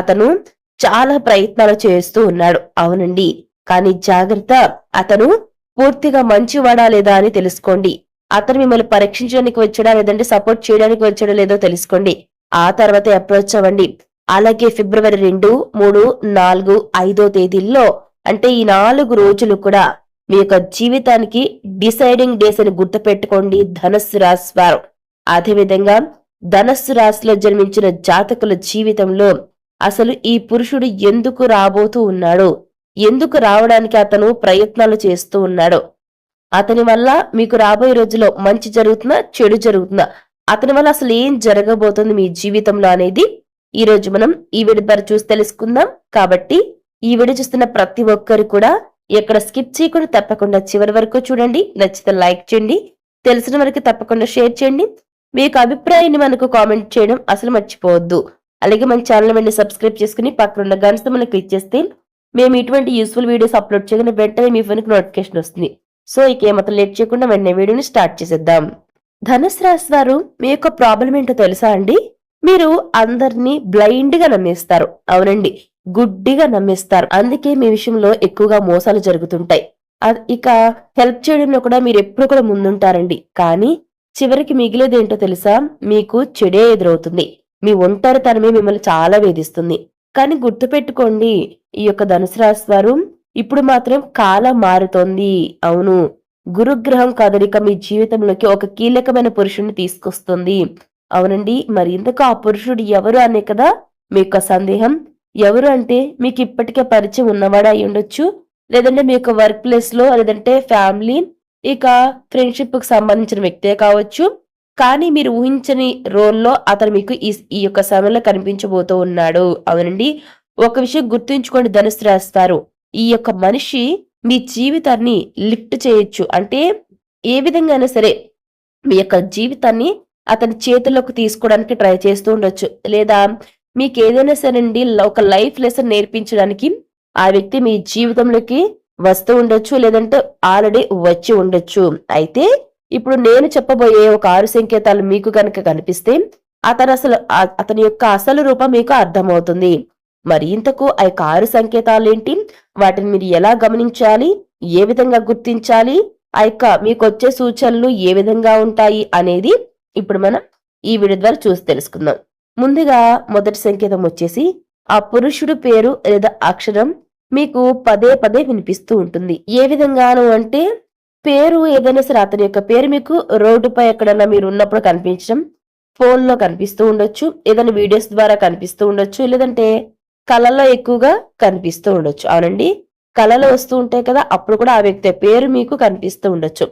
అతను చాలా ప్రయత్నాలు చేస్తూ ఉన్నాడు. అవునండి. కానీ జాగ్రత్త అతను పూర్తిగా మంచివాడా లేదా అని తెలుసుకోండి. అతను మిమ్మల్ని పరీక్షించడానికి వచ్చాడా లేదంటే సపోర్ట్ చేయడానికి వచ్చాడో లేదో తెలుసుకోండి. ఆ తర్వాత అప్రోచ్ అవ్వండి. అలాగే ఫిబ్రవరి రెండు మూడు నాలుగు ఐదో తేదీల్లో అంటే ఈ నాలుగు రోజులు కూడా మీ యొక్క జీవితానికి డిసైడింగ్ డేస్ అని గుర్తుపెట్టుకోండి. ధనస్సు రాశి వారు. అదేవిధంగా ధనస్సు రాశిలో జన్మించిన జాతకుల జీవితంలో అసలు ఈ పురుషుడు ఎందుకు రాబోతూ ఉన్నాడు ఎందుకు రావడానికి అతను ప్రయత్నాలు చేస్తూ ఉన్నాడో. అతని వల్ల మీకు రాబోయే రోజుల్లో మంచి జరుగుతుందా చెడు జరుగుతుందా అతని వల్ల అసలు ఏం జరగబోతుంది మీ జీవితంలో అనేది ఈ రోజు మనం ఈ వీడియో ద్వారా చూసి తెలుసుకుందాం. కాబట్టి ఈ వీడియో చూస్తున్న ప్రతి ఒక్కరు కూడా ఎక్కడ స్కిప్ చేయకుండా తప్పకుండా చివరి వరకు చూడండి. నచ్చితే లైక్ చేయండి తెలిసిన వరకు తప్పకుండా షేర్ చేయండి. మీ యొక్క అభిప్రాయాన్ని మనకు కామెంట్ చేయడం అసలు మర్చిపోవద్దు. అలాగే మన ఛానల్ వెంటనే సబ్స్క్రైబ్ చేసుకుని పక్కన ఉన్న గంట మనం క్లిక్ చేస్తే మేము ఇటువంటి యూస్ఫుల్ వీడియోస్ అప్లోడ్ చేయగానే వెంటనే మీ ఫోన్కి నోటిఫికేషన్ వస్తుంది. సో ఇక ఏమాత్రం లేట్ చేయకుండా వెంటనే వీడియోని స్టార్ట్ చేసేద్దాం. ధనుసు రాశి వారు మీ యొక్క ప్రాబ్లం ఏంటో తెలుసా అండి? మీరు అందరినీ బ్లైండ్గా నమ్మేస్తారు. అవునండి. గుడ్డిగా నమ్మేస్తారు. అందుకే మీ విషయంలో ఎక్కువగా మోసాలు జరుగుతుంటాయి. ఇక హెల్ప్ చేయడంలో కూడా మీరు ఎప్పుడు కూడా ముందుంటారండి. కానీ చివరికి మిగిలేదేంటో తెలుసా? మీకు చెడే ఎదురవుతుంది. మీ ఒంటరితనమే మిమ్మల్ని చాలా వేధిస్తుంది. కానీ గుర్తుపెట్టుకోండి ఈ యొక్క ధనుసు రాశి వారు ఇప్పుడు మాత్రం కాలం మారుతోంది. అవును గురుగ్రహం కదలిక మీ జీవితంలోకి ఒక కీలకమైన పురుషుడిని తీసుకొస్తుంది. అవునండి మరి ఇంతకు ఆ పురుషుడు ఎవరు అనే కదా మీ యొక్క సందేహం. ఎవరు అంటే మీకు ఇప్పటికే పరిచయం ఉన్నవాడు అయి ఉండొచ్చు. లేదంటే మీ యొక్క వర్క్ ప్లేస్లో లేదంటే ఫ్యామిలీ ఇక ఫ్రెండ్షిప్కు సంబంధించిన వ్యక్తే కావచ్చు. కానీ మీరు ఊహించని రోల్లో అతను మీకు ఈ ఈ యొక్క సమయంలో కనిపించబోతూ ఉన్నాడు. అవునండి. ఒక విషయం గుర్తుంచుకోండి ధనుసు రాస్తారు. ఈ యొక్క మనిషి మీ జీవితాన్ని లిఫ్ట్ చేయొచ్చు. అంటే ఏ విధంగా అయినా సరే మీ యొక్క జీవితాన్ని అతని చేతుల్లోకి తీసుకోవడానికి ట్రై చేస్తూ ఉండొచ్చు. లేదా మీకు ఏదైనా సరేండి ఒక లైఫ్ లెసన్ నేర్పించడానికి ఆ వ్యక్తి మీ జీవితంలోకి వస్తూ ఉండొచ్చు. లేదంటే ఆల్రెడీ వచ్చి ఉండొచ్చు. అయితే ఇప్పుడు నేను చెప్పబోయే ఒక ఆరు సంకేతాలు మీకు కనుక కనిపిస్తే అతను అసలు అతని యొక్క అసలు రూపం మీకు అర్థమవుతుంది. మరి ఇంతకు ఆ యొక్క ఆరు సంకేతాలు ఏంటి? వాటిని మీరు ఎలా గమనించాలి? ఏ విధంగా గుర్తించాలి? ఆ యొక్క మీకు వచ్చే సూచనలు ఏ విధంగా ఉంటాయి అనేది ఇప్పుడు మనం ఈ వీడియో ద్వారా చూసి తెలుసుకుందాం. ముందుగా మొదటి సంకేతం వచ్చేసి ఆ పురుషుడు పేరు లేదా అక్షరం మీకు పదే పదే వినిపిస్తూ ఉంటుంది. ఏ విధంగాను అంటే పేరు ఏదైనా సరే అతని యొక్క పేరు మీకు రోడ్డుపై ఎక్కడన్నా మీరు ఉన్నప్పుడు కనిపించడం ఫోన్లో కనిపిస్తూ ఉండొచ్చు ఏదైనా వీడియోస్ ద్వారా కనిపిస్తూ ఉండొచ్చు లేదంటే కళల్లో ఎక్కువగా కనిపిస్తూ ఉండొచ్చు. అవునండి. కళలు వస్తూ ఉంటాయి కదా అప్పుడు కూడా ఆ వ్యక్తి పేరు మీకు కనిపిస్తూ ఉండొచ్చు.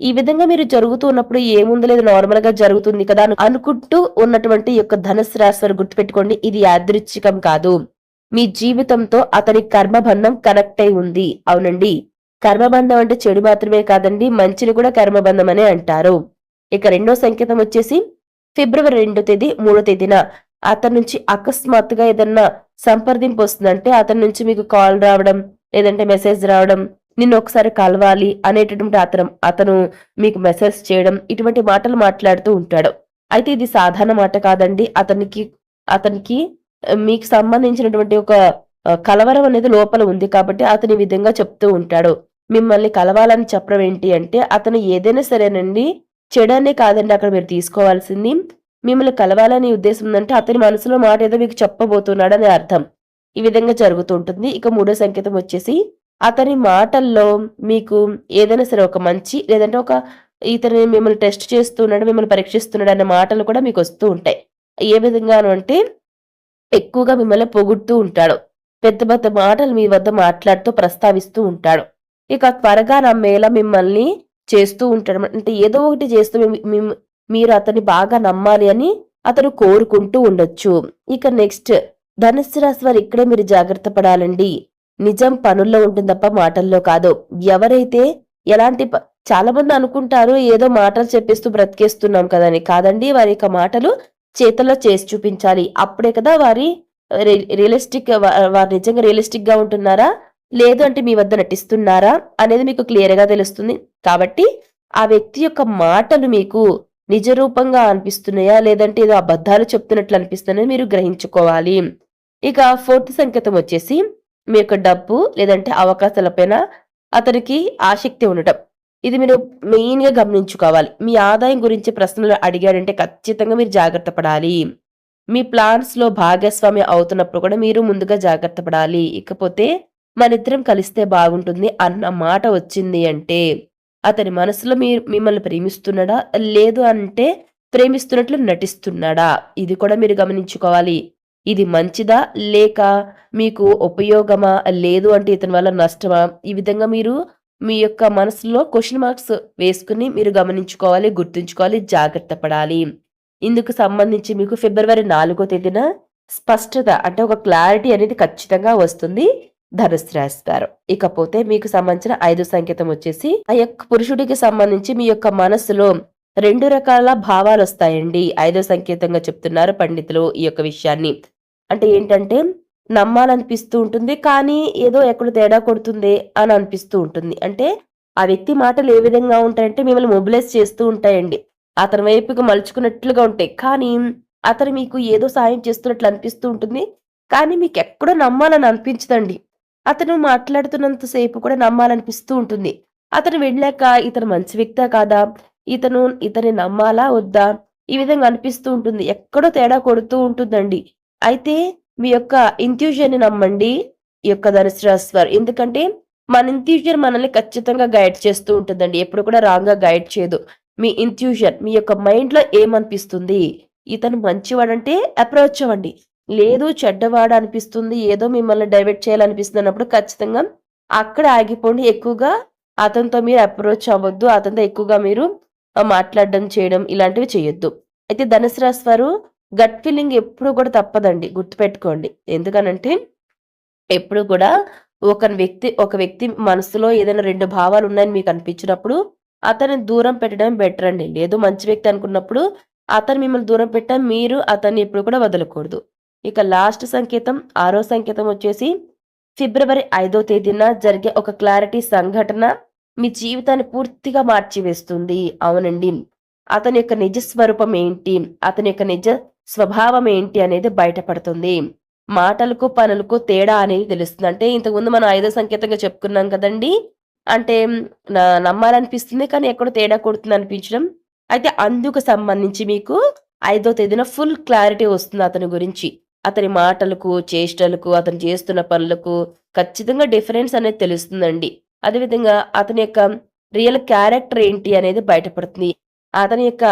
ఈ విధంగా మీరు జరుగుతూ ఉన్నప్పుడు ఏముంది లేదు నార్మల్గా జరుగుతుంది కదా అనుకుంటూ ఉన్నటువంటి యొక్క ధనుసు రాశి వారు గుర్తుపెట్టుకోండి ఇది యాదృచ్ఛికం కాదు. మీ జీవితంతో అతని కర్మబంధం కనెక్ట్ అయి ఉంది. అవునండి. కర్మబంధం అంటే చెడు మాత్రమే కాదండి మంచిని కూడా కర్మబంధం అనే అంటారు. ఇక రెండో సంకేతం వచ్చేసి ఫిబ్రవరి రెండో తేదీ మూడో తేదీన అతని నుంచి అకస్మాత్తుగా ఏదన్నా సంప్రదింపు వస్తుందంటే అతని నుంచి మీకు కాల్ రావడం లేదంటే మెసేజ్ రావడం నిన్ను ఒకసారి కలవాలి అనేటటువంటి అతను అతను మీకు మెసేజ్ చేయడం ఇటువంటి మాటలు మాట్లాడుతూ ఉంటాడు. అయితే ఇది సాధారణ మాట కాదండి. అతనికి అతనికి మీకు సంబంధించినటువంటి ఒక కలవరం అనేది లోపల ఉంది కాబట్టి అతని విధంగా చెప్తూ ఉంటాడు. మిమ్మల్ని కలవాలని చెప్పడం ఏంటి అంటే అతను ఏదైనా సరేనండి చెడనే కాదండి అక్కడ మీరు తీసుకోవాల్సింది. మిమ్మల్ని కలవాలని ఉద్దేశం ఉందంటే అతని మనసులో మాట ఏదో మీకు చెప్పబోతున్నాడు అని అర్థం. ఈ విధంగా జరుగుతూ ఉంటుంది. ఇక మూడో సంకేతం వచ్చేసి అతని మాటల్లో మీకు ఏదైనా సరే ఒక మంచి లేదంటే ఒక ఇతని మిమ్మల్ని టెస్ట్ చేస్తున్నాడు మిమ్మల్ని పరీక్షిస్తున్నాడు అనే మాటలు కూడా మీకు వస్తూ ఉంటాయి. ఏ విధంగాను అంటే ఎక్కువగా మిమ్మల్ని పొగుడుతూ ఉంటాడు. పెద్ద పెద్ద మాటలు మీ వద్ద మాట్లాడుతూ ప్రస్తావిస్తూ ఉంటాడు. ఇక త్వరగా నమ్మేలా మిమ్మల్ని చేస్తూ ఉంటాడు. అంటే ఏదో ఒకటి చేస్తూ మీరు అతన్ని బాగా నమ్మాలి అని అతను కోరుకుంటూ ఉండొచ్చు. ఇక నెక్స్ట్ ధనుస్సు రాశి వారు ఇక్కడే మీరు జాగ్రత్త పడాలండి. నిజం పనుల్లో ఉంటుంది తప్ప మాటల్లో కాదు. ఎవరైతే ఎలాంటి ప- చాలా మంది అనుకుంటారు ఏదో మాటలు చెప్పేస్తూ బ్రతికేస్తున్నాం కదని కాదండి వారి యొక్క మాటలు చేతల్లో చేసి చూపించాలి. అప్పుడే కదా వారి రియలిస్టిక్ వారు నిజంగా రియలిస్టిక్గా ఉంటున్నారా? లేదు అంటే మీ వద్ద నటిస్తున్నారా అనేది మీకు క్లియర్గా తెలుస్తుంది. కాబట్టి ఆ వ్యక్తి యొక్క మాటలు మీకు నిజరూపంగా అనిపిస్తున్నాయా? లేదంటే ఏదో అబద్ధాలు చెప్తున్నట్లు అనిపిస్తున్నాయో? మీరు గ్రహించుకోవాలి. ఇక ఫోర్త్ సంకేతం వచ్చేసి మీ యొక్క డబ్బు లేదంటే అవకాశాలపైన అతనికి ఆసక్తి ఉండటం. ఇది మీరు మెయిన్గా గమనించుకోవాలి. మీ ఆదాయం గురించి ప్రశ్నలు అడిగాడంటే ఖచ్చితంగా మీరు జాగ్రత్త పడాలి. మీ ప్లాన్స్లో భాగస్వామి అవుతున్నప్పుడు కూడా మీరు ముందుగా జాగ్రత్త పడాలి. ఇకపోతే మనిద్దరం కలిస్తే బాగుంటుంది అన్న మాట వచ్చింది అంటే అతని మనసులో మీరు మిమ్మల్ని ప్రేమిస్తున్నాడా? లేదు అంటే ప్రేమిస్తున్నట్లు నటిస్తున్నాడా? ఇది కూడా మీరు గమనించుకోవాలి. ఇది మంచిదా? లేక మీకు ఉపయోగమా? లేదు అంటే ఇతని వల్ల నష్టమా? ఈ విధంగా మీరు మీ యొక్క మనసులో క్వశ్చన్ మార్క్స్ వేసుకుని మీరు గమనించుకోవాలి గుర్తుంచుకోవాలి జాగ్రత్త పడాలి. ఇందుకు సంబంధించి మీకు ఫిబ్రవరి నాలుగో తేదీన స్పష్టత అంటే ఒక క్లారిటీ అనేది ఖచ్చితంగా వస్తుంది. ధనుసు రాశి ఇకపోతే మీకు సంబంధించిన ఐదు సంకేతం వచ్చేసి ఆ యొక్క పురుషుడికి సంబంధించి మీ యొక్క మనసులో రెండు రకాల భావాలు వస్తాయండి. ఐదో సంకేతంగా చెప్తున్నారు పండితులు ఈ యొక్క విషయాన్ని. అంటే ఏంటంటే నమ్మాలనిపిస్తూ ఉంటుంది కానీ ఏదో ఎక్కడ తేడా కొడుతుంది అని అనిపిస్తూ ఉంటుంది. అంటే ఆ వ్యక్తి మాటలు ఏ విధంగా ఉంటాయంటే మిమ్మల్ని మొబిలైజ్ చేస్తూ ఉంటాయండి. అతని వైపుకి మలుచుకున్నట్లుగా ఉంటాయి. కానీ అతను మీకు ఏదో సాయం చేస్తున్నట్లు అనిపిస్తూ ఉంటుంది. కానీ మీకు ఎక్కడో నమ్మాలని అనిపించదండి. అతను మాట్లాడుతున్నంతసేపు కూడా నమ్మాలనిపిస్తూ ఉంటుంది. అతను వెళ్ళాక ఇతను మంచి వ్యక్తా కాదా? ఇతను ఇతని నమ్మాలా వద్దా? ఈ విధంగా అనిపిస్తూ ఉంటుంది. ఎక్కడో తేడా కొడుతూ ఉంటుందండి. అయితే మీ యొక్క ఇంట్యూషన్ని నమ్మండి. ఈ యొక్క ధనుసు ఎందుకంటే మన ఇంట్యూషన్ మనల్ని ఖచ్చితంగా గైడ్ చేస్తూ ఉంటుందండి. ఎప్పుడు కూడా రాంగ్గా గైడ్ చేయదు. మీ ఇంట్యూషన్ మీ యొక్క మైండ్లో ఏమనిపిస్తుంది? ఇతను మంచివాడంటే అప్రోచ్ అవ్వండి లేదు చెడ్డవాడు అనిపిస్తుంది ఏదో మిమ్మల్ని డైవర్ట్ చేయాలనిపిస్తుంది అన్నప్పుడు ఖచ్చితంగా అక్కడ ఆగిపోండి. ఎక్కువగా అతనితో మీరు అప్రోచ్ అవ్వద్దు అతనితో ఎక్కువగా మీరు మాట్లాడడం చేయడం ఇలాంటివి చేయొద్దు. అయితే ధనుసు రాశి వారు గట్ ఫీలింగ్ ఎప్పుడు కూడా తప్పదండి గుర్తుపెట్టుకోండి. ఎందుకనంటే ఎప్పుడు కూడా ఒక వ్యక్తి ఒక వ్యక్తి మనసులో ఏదైనా రెండు భావాలు ఉన్నాయని మీకు అనిపించినప్పుడు అతన్ని దూరం పెట్టడం బెటర్ అండి లేదు మంచి వ్యక్తి అనుకున్నప్పుడు అతను మిమ్మల్ని దూరం పెట్టా మీరు అతన్ని ఎప్పుడు కూడా వదలకూడదు. ఇక లాస్ట్ సంకేతం ఆరో సంకేతం వచ్చేసి ఫిబ్రవరి ఐదో తేదీన జరిగే ఒక క్లారిటీ సంఘటన మీ జీవితాన్ని పూర్తిగా మార్చివేస్తుంది. అవునండి. అతని యొక్క నిజ స్వరూపం ఏంటి? అతని యొక్క నిజ స్వభావం ఏంటి అనేది బయటపడుతుంది. మాటలకు పనులకు తేడా అనేది తెలుస్తుంది. అంటే ఇంతకుముందు మనం ఐదో సంకేతంగా చెప్పుకున్నాం కదండి. అంటే నమ్మాలనిపిస్తుంది కానీ ఎక్కడో తేడా కొడుతుంది అనిపించడం. అయితే అందుకు సంబంధించి మీకు ఐదో తేదీన ఫుల్ క్లారిటీ వస్తుంది అతని గురించి. అతని మాటలకు చేష్టలకు అతను చేస్తున్న పనులకు ఖచ్చితంగా డిఫరెన్స్ అనేది తెలుస్తుందండి. అదేవిధంగా అతని యొక్క రియల్ క్యారెక్టర్ ఏంటి అనేది బయటపడుతుంది. అతని యొక్క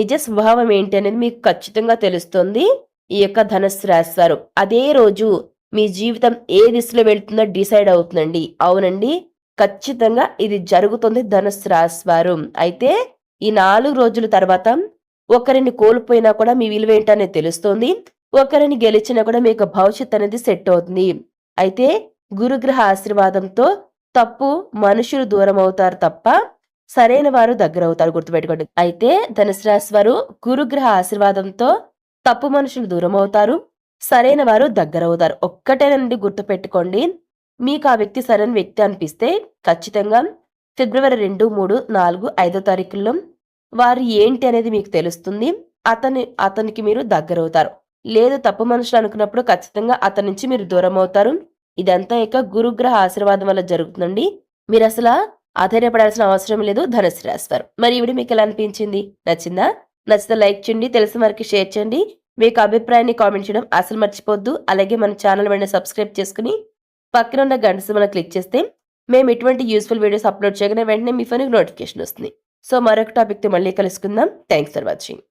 నిజ స్వభావం ఏంటి అనేది మీకు ఖచ్చితంగా తెలుస్తుంది. ఈ యొక్క ధనస్సు రాశి అదే రోజు మీ జీవితం ఏ దిశలో వెళ్తుందో డిసైడ్ అవుతుందండి. అవునండి. ఖచ్చితంగా ఇది జరుగుతుంది ధనస్సు రాశివారు. అయితే ఈ నాలుగు రోజుల తర్వాత ఒకరిని కోల్పోయినా కూడా మీ విలువ ఏంటనేది తెలుస్తుంది. ఒకరిని గెలిచినా కూడా మీకు భవిష్యత్ అనేది సెట్ అవుతుంది. అయితే గురుగ్రహ ఆశీర్వాదంతో తప్పు మనుషులు దూరం అవుతారు తప్ప సరైన వారు దగ్గర అవుతారు గుర్తుపెట్టుకోండి. అయితే ధనుసు రాశి వారు గురుగ్రహ ఆశీర్వాదంతో తప్పు మనుషులు దూరం అవుతారు సరైన వారు దగ్గర అవుతారు. ఒక్కటేనండి గుర్తుపెట్టుకోండి. మీకు ఆ వ్యక్తి సరైన వ్యక్తి అనిపిస్తే ఖచ్చితంగా ఫిబ్రవరి రెండు మూడు నాలుగు ఐదో తారీఖుల్లో వారు ఏంటి అనేది మీకు తెలుస్తుంది. అతని అతనికి మీరు దగ్గర అవుతారు. లేదు తప్పు మనుషులు అనుకున్నప్పుడు ఖచ్చితంగా అతని నుంచి మీరు దూరం అవుతారు ఇదంతా ఇక గురుగ్రహ ఆశీర్వాదం వల్ల జరుగుతుందండి. మీరు అసలు ఆధైర్యపడాల్సిన అవసరం లేదు ధనుసు రాశి మరి ఇవిడి మీకు ఎలా అనిపించింది? నచ్చిందా? నచ్చితే లైక్ చేయండి తెలిసిన వారికి షేర్ చేయండి. మీకు అభిప్రాయాన్ని కామెంట్ చేయడం అసలు మర్చిపోద్దు అలాగే మన ఛానల్ వెంటనే సబ్స్క్రైబ్ చేసుకుని పక్కన ఉన్న గంట సింబల్ క్లిక్ చేస్తే మేము ఇటువంటి యూస్ఫుల్ వీడియోస్ అప్లోడ్ చేయగానే వెంటనే మీ ఫోన్కి నోటిఫికేషన్ వస్తుంది. సో మరొక టాపిక్తో మళ్ళీ కలుసుకుందాం. Thanks for watching.